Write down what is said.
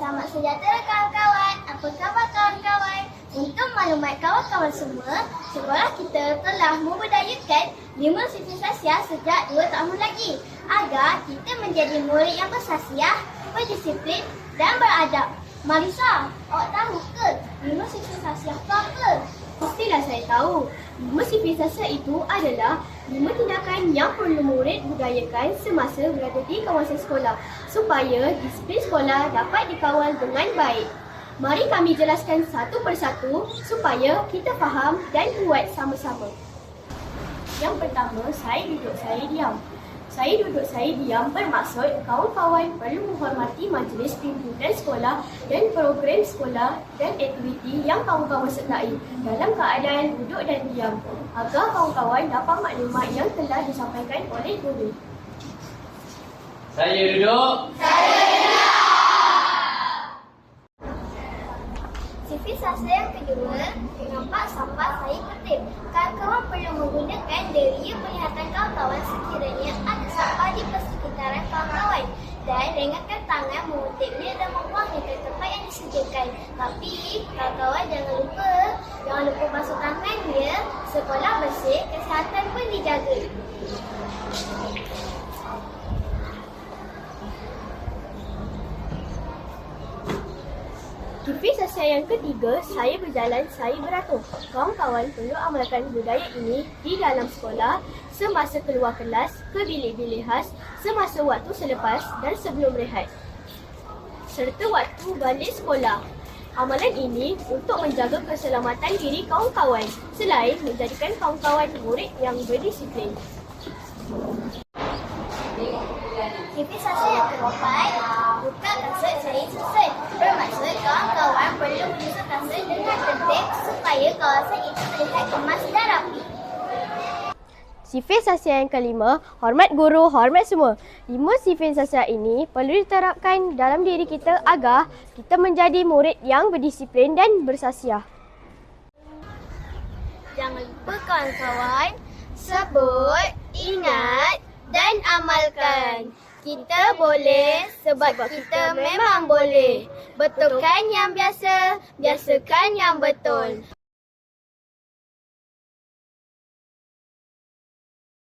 Selamat sejahtera kawan-kawan. Apa khabar kawan-kawan? Untuk maklumat kawan-kawan semua, sekolah kita telah memberdayakan lima sivilisasi sejak dua tahun lagi agar kita menjadi murid yang bersasiah, berdisiplin dan beradab. Marisa, awak tahu ke lima sivilisasi itu apa? Pastilah saya tahu. Lima sivilisasi itu adalah lima tindakan yang perlu murid budayakan semasa berada di kawasan sekolah supaya disiplin sekolah dapat dikawal dengan baik. Mari kami jelaskan satu persatu supaya kita faham dan buat sama-sama. Yang pertama, saya duduk, saya diam. Saya duduk, saya diam bermaksud kawan-kawan perlu menghormati majlis pimpinan sekolah dan program sekolah dan aktiviti yang kawan-kawan sertai dalam keadaan duduk dan diam agar kawan-kawan dapat maklumat yang telah disampaikan oleh guru. Saya duduk. Sivilisasi yang kedua, nampak sampah saya tertib. Kawan-kawan perlu menggunakan deria penglihatan kawan-kawan sekiranya ada sampah di persekitaran kawan-kawan dan ringankan tangan mengutipnya dan membuangnya ke disediakan. Tapi kawan-kawan jangan lupa, jangan lupa basuh tangan ya. Sekolah bersih, kesihatan pun dijaga. Sivilisasi yang ketiga, saya berjalan, saya beratur. Kawan-kawan perlu amalkan budaya ini di dalam sekolah, semasa keluar kelas, ke bilik-bilik khas, semasa waktu selepas dan sebelum rehat. Serta waktu balik sekolah. Amalan ini untuk menjaga keselamatan diri kawan-kawan selain menjadikan kawan-kawan murid yang berdisiplin. Sivilisasi yang keempat, buka kasut saya susun. Bermaksud kawan-kawan perlu menyusun kasut dengan tertib supaya kawasan itu terlihat. Sivilisasi yang kelima, hormat guru, hormat semua. Lima sivilisasi ini perlu diterapkan dalam diri kita agar kita menjadi murid yang berdisiplin dan bersasiah. Jangan lupa kawan-kawan, sebut, ingat dan amalkan. Kita boleh sebab kita memang boleh. Betulkan yang biasa, biasakan yang betul.